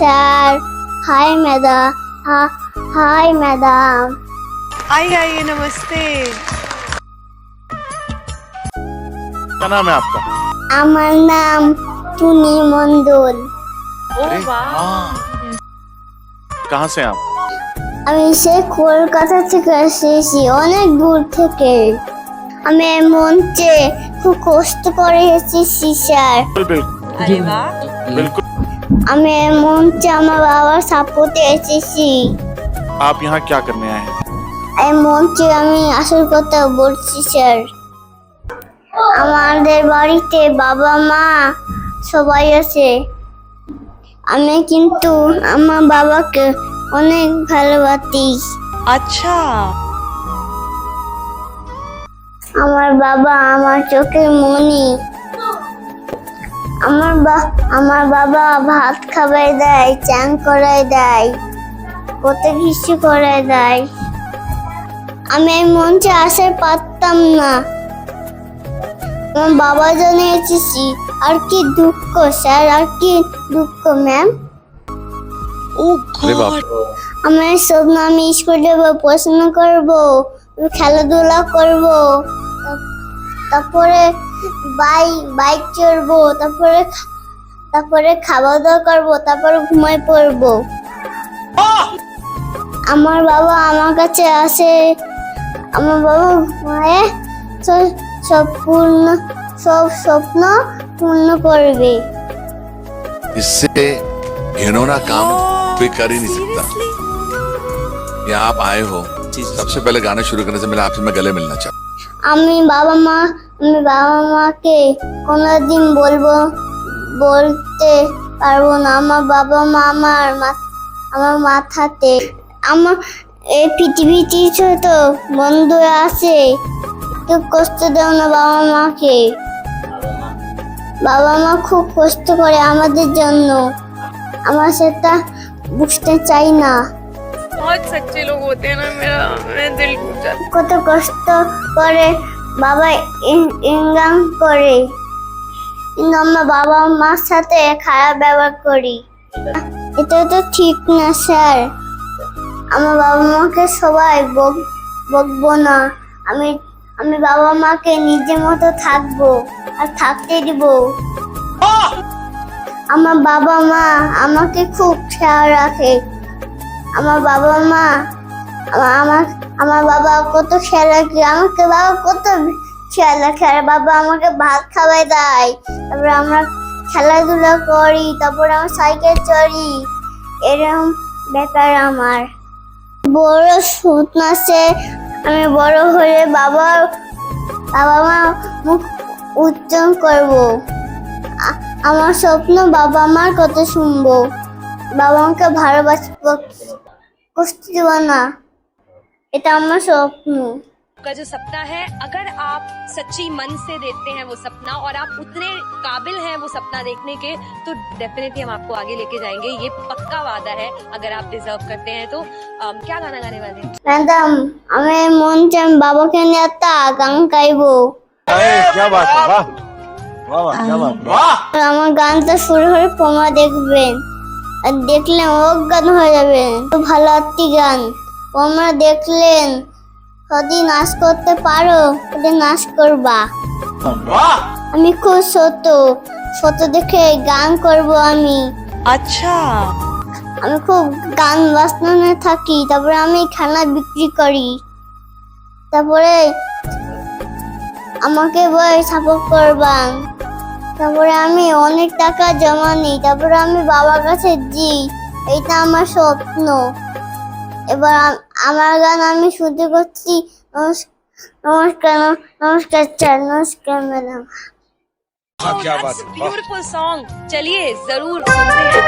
sir. Hi, madam. Ha, hi, madam. आइए आइए नमस्ते क्या नाम है आपका আমার নাম টুনি মণ্ডল ओ अरे, वाह हाँ। कहाँ से हैं आप আমি সে কলকাতা থেকে এসেছি অনেক দূর থেকে আমি এই মঞ্চে খুব কষ্ট করে এসেছি স্যার बिल्कुल अरे वाह बिल्कुल আমি এই মঞ্চে আমার বাবার সাপোর্টে এসেছি आप यहाँ क्या करने आए हैं এই মঞ্চে আমি আসল কথা বলছি স্যার আমাদের বাড়িতে বাবা মা সবাই আছে আমি কিন্তু আমার বাবাকে অনেক ভালোবাসি अच्छा আমার বাবা আমার চোখের মনি আমার বা আমার বাবা ভাত খাবার দেয় চান করাই দেয় কত কিছু করে দেয়। আমি এই মঞ্চে আসে পারতাম না। আমার বাবা জানিয়েছি আর কি দুঃখ স্যার আর কি দুঃখ ম্যাম? ও আমার সব আমি স্কুল যাব পড়াশোনা করব খেলাধুলা করব। তারপরে বাইক বাইক চড়বো তারপরে খা- তারপরে খাওয়া দাওয়া করবো তারপরে ঘুমাই পড়বো আমার বাবা আমার কাছে আসে আমার বাবা ঘুমায় সব- সব পূর্ণ সব স্বপ্ন পূর্ণ করবে इससे घिनौना काम कोई कर ही नहीं सकता यहाँ आप आए हो सबसे पहले गाने शुरू करने से पहले आपसे मैं गले मिलना चाहता আমি বাবা মা, আমি বাবা মাকে কোনোদিন বলব, বলতে পারব না। আমার বাবা মা আমার আমার মাথাতে, আমার এই পৃথিবীতে ছোট বন্ধু আছে। কেউ কষ্ট দাও না বাবা মাকে। বাবা মা খুব কষ্ট করে আমাদের জন্য। আমার সেটা বুঝতে চাই না। बहुत सच्चे लोग होते हैं ना मेरा मैं दिल टूट जाता কত কষ্ট করে বাবা ইন- ইনকাম করে কিন্তু আমরা বাবা মার সাথে খারাপ ব্যবহার করি এটা তো ঠিক না স্যার আমার বাবা মাকে সবাই বক- বকবো না আমি আমি বাবা মাকে নিজের মতো থাকবো আর থাকতে দিব আমার বাবা মা আমাকে খুব খেয়াল রাখে আমার বাবা মা, আমার আমার বাবা কত খেয়াল রাখে আমাকে বাবা কত খেয়াল রাখে আর বাবা আমাকে ভাত খাওয়াই দেয়, তারপরে আমরা খেলাধুলা করি, তারপরে আমার সাইকেল চড়ি। এরকম ব্যাপার আমার। বড় স্বপ্ন আছে আমি বড় হয়ে বাবা বাবা মা মুখ উজ্জ্বল করব। আমার স্বপ্ন বাবা মার কথা শুনব। বাবা মাকে ভালোবাসবো কষ্ট দিব না এটা আমার স্বপ্ন का जो सपना है अगर आप सच्ची मन से देखते हैं वो सपना और आप उतने काबिल हैं वो सपना देखने के तो डेफिनेटली हम आपको आगे लेके जाएंगे ये पक्का वादा है अगर आप डिजर्व करते हैं तो अम, क्या गाना गाने वाले हैं ম্যাডাম আমি মন চাই আমি বাবাকে নিয়ে একটা গান গাইবো क्या बात है वाह वाह वाह क्या बात वाह আর আমার গানটা শুরু হলে তোমা দেখবেন আর দেখলেন অজ্ঞান হয়ে যাবেন ভালো একটি গান। তোমরা দেখলেন যদি নাচ করতে পারো নাচ করবা। আমি খুব ছোট ছোট দেখে গান করব আমি। আচ্ছা। আমি খুব গান বাজনানে থাকি তারপরে আমি খানা বিক্রি করি। তারপরে আমাকে বই সাপোর্ট করবা। তারপরে আমি অনেক টাকা জমা নিই তারপরে আমি বাবার কাছে দিই এইটা আমার স্বপ্ন এবার আম- আমার গান আমি শুনতে করছি নমস্কার নমস্কার নমস্কার স্যার নমস্কার ম্যাডাম क्या बात है वाह ब्यूटीफुल सॉन्ग चलिए जरूर सुनते हैं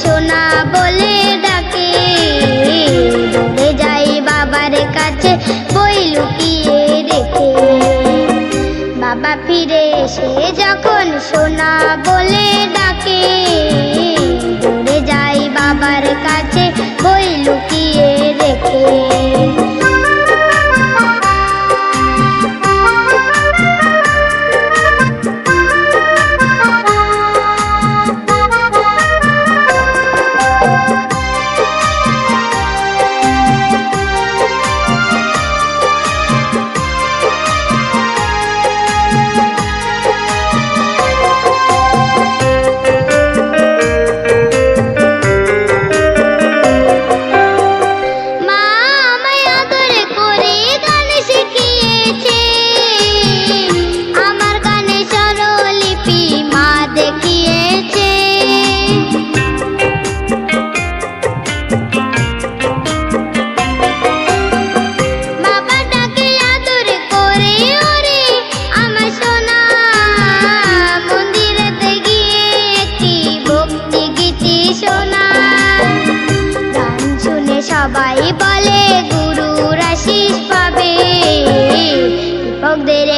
সোনা বলে ডাকে। দৌড়ে যাই বাবার কাছে, বই লুকিয়ে রেখে। বাবা ফিরে এসে যখন সোনা বলে ডাকে দৌড়ে যাই বাবার কাছে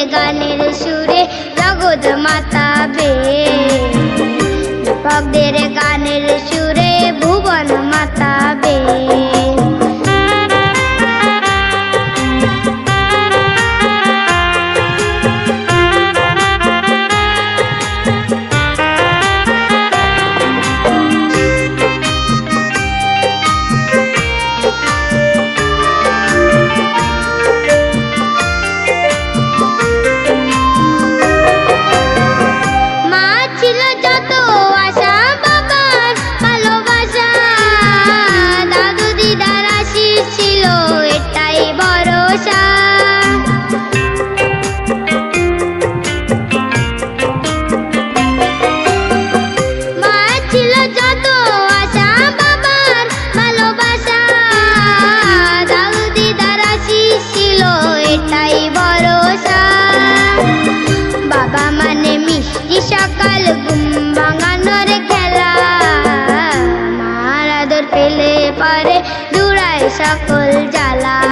gane. রে দূরায় সকল জ্বালা।